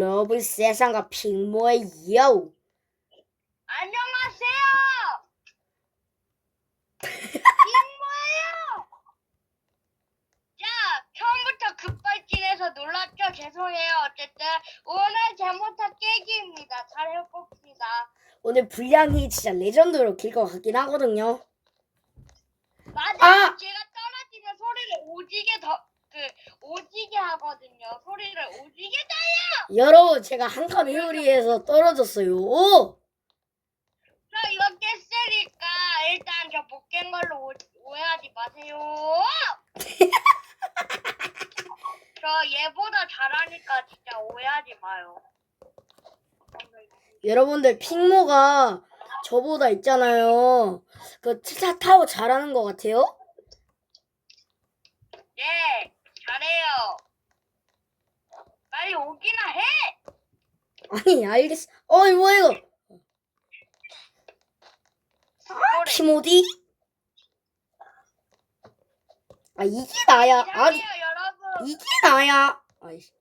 러브 세상과 핑모예요. 안녕하세요. 자, 처음부터 급발진해서 놀랐죠? 죄송해요. 어쨌든 오늘 제모타 깨기입니다. 잘 해봅시다. 오늘 분량이 진짜 레전드로 길 것 같긴 하거든요. 맞아요. 아! 제가 떨어지면 소리를 오지게 더, 그, 오지게 하거든요. 소리를 오지게 다 여러분 제가 한칸 회오리에서 떨어졌어요. 오! 저 이거 깼으니까 일단 저 못 깬 걸로 오, 오해하지 마세요. 저 얘보다 잘하니까 진짜 오해하지 마요. 여러분들 핑모가 저보다 있잖아요. 그 차 타고 잘하는 것 같아요. 예, 잘해요. 빨리 오기나 해. 아니 알겠어. 어이 뭐야 이거? 키모디? 아 이게 나야. 아니 이상해요, 여러분. 이게 나야. 아이씨.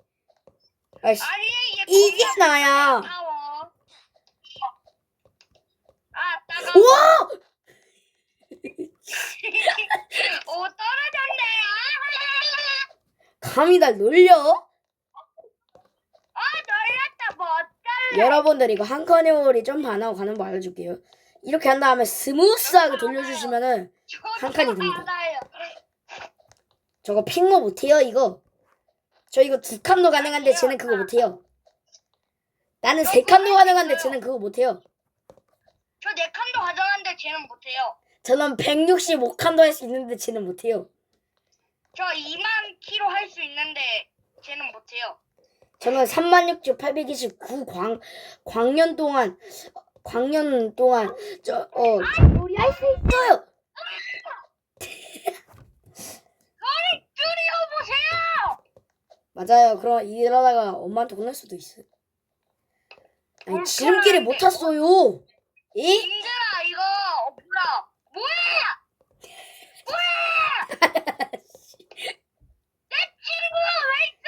아이씨. 아니 얘 이게 겁나 나야. 따가워. 아 따가워. 우와! 오 떨어졌네요. 감히 날 놀려? 아 놀랐다 뭐 어쩔래. 여러분들 이거 한 칸의 월이 점프 안 하고 가는 거 알려줄게요. 이렇게 한 다음에 스무스하게 돌려주시면은 한 칸이 됩니다. 알아요. 저거 핑모 못해요 이거. 저 이거 두 칸도 가능한데 쟤는 그거 못해요. 나는 세 칸도 가능한데 쟤는 그거 못해요. 저 네 칸도 가져갔는데 쟤는 못해요. 저는 165칸도 할 수 있는데 쟤는 못해요. 저 2만 키로 할 수 있는데 쟤는 못해요. 저는 36,829 광, 광년 동안, 광년 동안, 저, 어, 우리 할 수 있어요! 소리 줄여보세요. 맞아요. 그럼 이러다가 엄마한테 혼날 수도 있어요. 아니, 지름길에 못 탔어요! 이? 힘들어 이거 어, 뭐야? 뭐야? 뭐야? 내 친구가 왜 있어?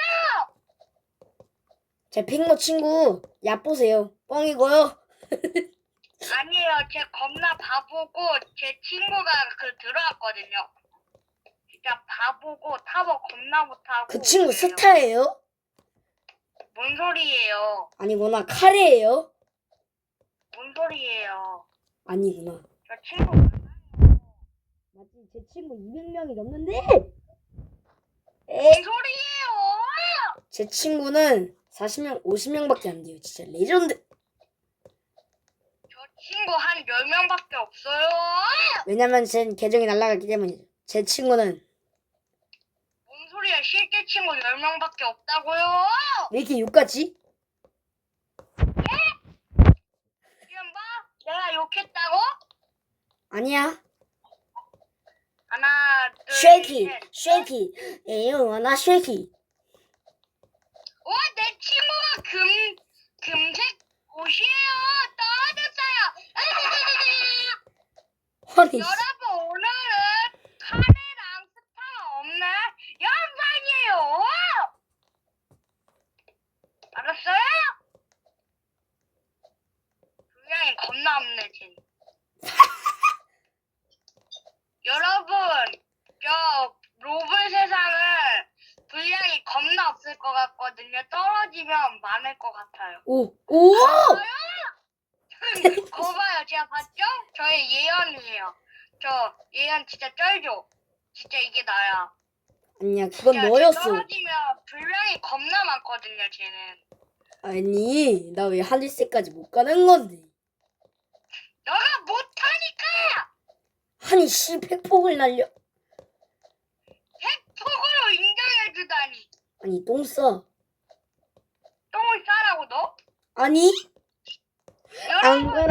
제 핑모 친구, 얕 보세요. 뻥이고요. 아니에요. 쟤 겁나 바보고 제 친구가 그 들어왔거든요. 진짜 바보고 타버 겁나 못하고. 그 친구 그래요. 스타예요? 뭔 소리예요? 아니구나, 카레예요? 뭔 소리예요? 아니구나. 저 친구 맞지? 제 친구 200명이 넘는데? 에? 뭔 소리예요? 제 친구는 40명, 50명밖에 안 돼요. 진짜 레전드. 저 친구 한 10명밖에 없어요. 왜냐면 제 계정이 날라갔기 때문이죠. 제 친구는 뭔 소리야? 실제 친구 10명밖에 없다고요? 왜 이렇게 욕같지? 지금 봐. 내가 욕했다고? 아니야. 하나, 둘, 쉐이키, 셋. 쉐이키. 에휴, 나 쉐이키. 와, 내 친구가 금, 금색 옷이에요. 아니, 씨. 여러분, 오늘은 카레랑 스타 없는 영상이에요. 알았어요? 분량이 겁나 없네, 쟤. 여러분, 저 로블 세상은 분량이 겁나 없을 것 같거든요. 떨어지면 많을 것 같아요. 오, 오! 거봐요, 제가 봤죠? 저의 예언이에요. 저 예언 진짜 쩔죠? 진짜 이게 나야. 아니야, 그건 진짜 너였어. 떨어지면 분량이 겁나 많거든요, 쟤는. 아니, 나 왜 하늘색까지 못 가는 건데? 너가 못하니까 아니, 씨, 팩폭을 날려. 핵폭으로 인정해주다니. 아니, 똥 싸. 똥을 싸라고 너? 아니, 안 그러면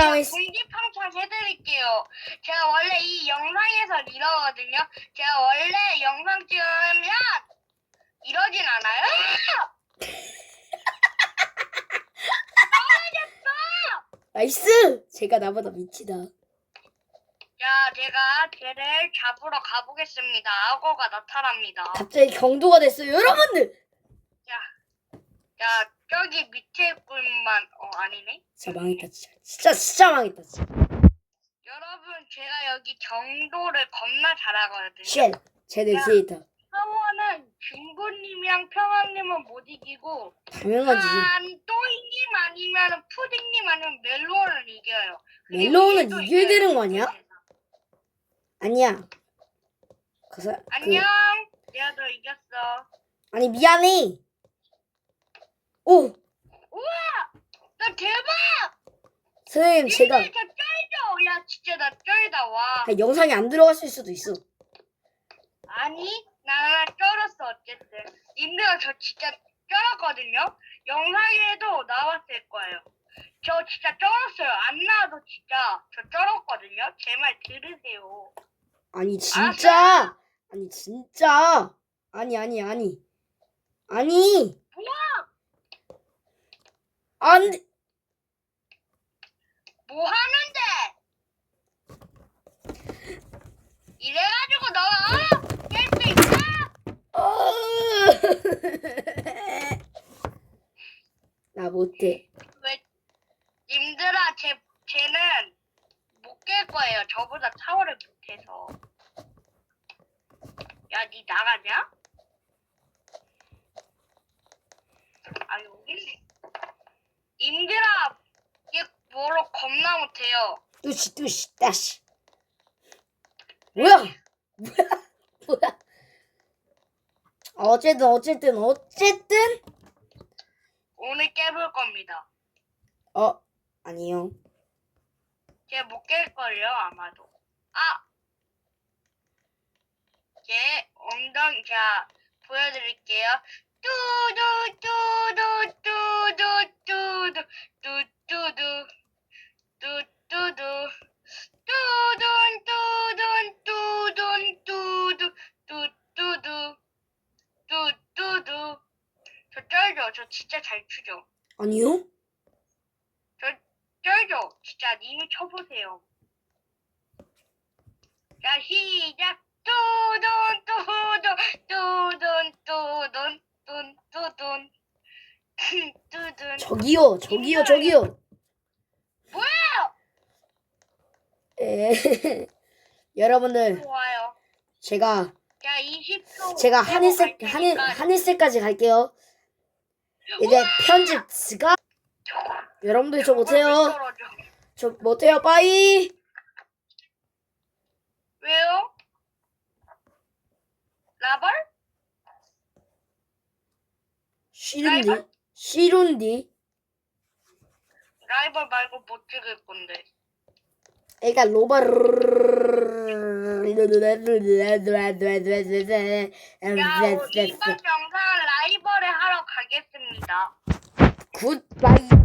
공지팡창 해드릴게요. 제가 원래 이 영상에서 이러거든요. 제가 원래 영상 찍으면 이러진 않아요. 나이스! 제가 나보다 미치다. 자, 제가 걔를 잡으러 가보겠습니다. 악어가 나타납니다. 갑자기 경도가 됐어요, 여러분들! 자, 저기 밑에 분만 어 아니네. 진짜 망했다 진짜 진짜 진짜 망했다 진짜 여러분 제가 여기 정도를 겁나 잘하거든요. 쉣 쟤들 데이터 사원은 중구님이랑 평왕님은 못 이기고 당연하지 한 또이님 아니면 푸딩님 아니면 멜로우는 이겨요. 그리고 멜로우는 이겨야. 되는 거 아니야? 아니야 그, 사, 그 안녕. 내가 너 이겼어. 아니 미안해 오 우와! 나 대박! 선생님 제가 쩔죠? 야 진짜 나 쩔다 와. 아, 영상이 안 들어갔을 수도 있어 아니 나 쩔었어 어쨌든. 님들 저 진짜 쩔었거든요. 영상에도 나왔을 거예요. 저 진짜 쩔었어요. 안 나와도 진짜 저 쩔었거든요. 제 말 들으세요. 아니 진짜 아니 진짜 아니 아니 아니 아니 뭐야? 안 돼 뭐하 너가 깰수 있어? 나 못해 왜? 님들아, 쟤 쟤는 못 깰 거예요. 저보다 타워를 못해서. 야, 니 나가냐? 아 여기 있네. 님들아, 얘 뭐로 겁나 못해요. 뚜시 뚜시 따시 뭐야 뭐야 뭐야 어쨌든 어쨌든 어쨌든 오늘 깨볼 겁니다. 어 아니요 쟤못 깰걸요, 아마도. 아! 쟤 엉덩이, 자, 보여드릴게요. 뚜두, 뚜두, 뚜두, 뚜두, 뚜뚜두, 뚜뚜두, 저 진짜 잘 추죠? 아니요 쩔죠? 진짜 님이 쳐보세요. 자 시작. 뚜둔 뚜둔 뚜둔 뚜둔 뚜둔 뚜둔 뚜둔. 저기요 저기요 저기요 뭐야? 에 여러분들 좋아요. 제가 자 20초. 제가 하늘색 하늘 하늘색까지 갈게요 이제 편집 스가 여러분들 저 못해요. 저 못해요. 빠이. 왜요? 라벌? 싫은디? 싫은디? 라이벌 말고 못 찍을 건데. 애가 로바 야 어, 이번 영상은 라이벌에 하러 가